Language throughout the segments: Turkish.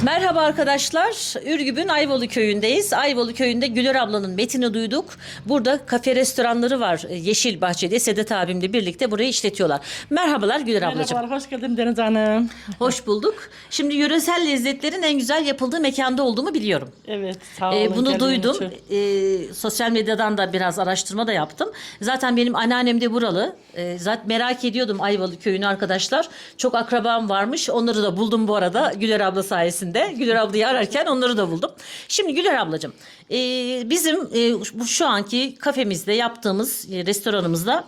merhaba arkadaşlar. Ürgüp'ün Ayvalı köyündeyiz. Ayvalı köyünde Güler ablanın metini duyduk. Burada kafe restoranları var. e, Yeşil Bahçe'de Sedat abimle birlikte burayı işletiyorlar. Merhabalar Güler ablacığım. Merhabalar, hoş geldin Deniz Hanım. Hoş bulduk. Şimdi yöresel lezzetlerin en güzel yapıldığı mekanda olduğumu biliyorum. Evet, sağ olun. Ee, bunu duydum. için. Ee, sosyal medyadan da biraz araştırma da yaptım. Zaten benim anneannem de buralı. Ee, zaten merak ediyordum Ayvalı köyünü arkadaşlar. Çok akrabam varmış. Onları da buldum bu arada Güler abla sayesinde. Güler ablayı ararken onları da buldum. Şimdi Güler ablacığım, e, bizim e, şu anki kafemizde yaptığımız e, restoranımızda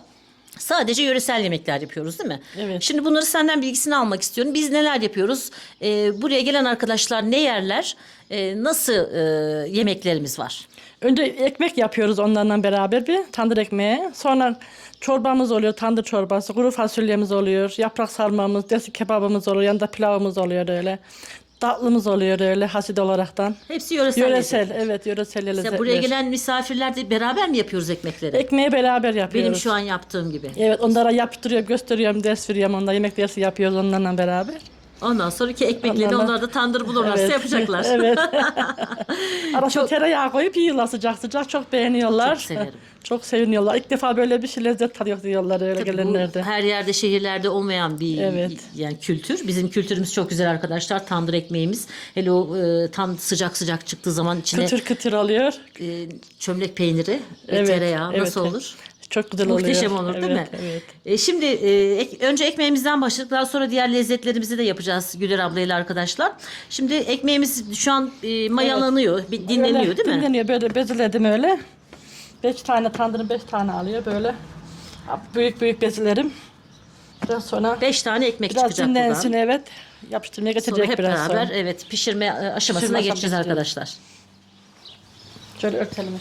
Sadece yöresel yemekler yapıyoruz değil mi? Evet. Şimdi bunları senden bilgisini almak istiyorum. Biz neler yapıyoruz? Ee, buraya gelen arkadaşlar ne yerler? Ee, nasıl e, yemeklerimiz var? Önce ekmek yapıyoruz onlarla beraber bir tandır ekmeği. Sonra çorbamız oluyor, tandır çorbası, kuru fasulyemiz oluyor, yaprak sarmamız, desi kebabımız oluyor, yanında pilavımız oluyor öyle. Tatlımız oluyor öyle hasit olaraktan. Hepsi yöresel. Yöresel, lezzet. evet yöresel Mesela lezzetler. buraya gelen misafirler de beraber mi yapıyoruz ekmekleri? Ekmeği beraber yapıyoruz. Benim şu an yaptığım gibi. Evet onlara yaptırıyorum, gösteriyorum, ders veriyorum. Onda yemek dersi yapıyoruz onlarla beraber. Ondan sonraki ekmekleri onlar da tandır bulurlarsa Evet. yapacaklar. evet. Arasına Çok- tereyağı koyup yiyorlar sıcak sıcak. Çok beğeniyorlar. Çok severim. Çok seviniyorlar. İlk defa böyle bir şey lezzet tadıyor diyorlar öyle Tabii bu gelenler de. her yerde şehirlerde olmayan bir Evet. yani kültür. Bizim kültürümüz çok güzel arkadaşlar. Tandır ekmeğimiz. Hele o e, tam sıcak sıcak çıktığı zaman içine Kıtır kıtır oluyor. e, çömlek peyniri ve Evet, tereyağı evet, nasıl evet. olur? Çok güzel oluyor. Muhteşem olur değil Evet, mi? Evet. E, şimdi e, ek- önce ekmeğimizden başladık. Daha sonra diğer lezzetlerimizi de yapacağız Güler ablayla arkadaşlar. Şimdi ekmeğimiz şu an e, mayalanıyor, bir dinleniyor Öyle değil mi? Dinleniyor böyle bezeledim öyle. Beş tane tandırın beş tane alıyor böyle. Büyük büyük bezilerim. Biraz sonra Beş tane ekmek biraz çıkacak dinlensin buradan. evet. Yapıştırmaya Sonra geçecek hep biraz beraber sonra. evet pişirme e, aşamasına Pişirme geçeceğiz arkadaşlar. Şöyle örtelim.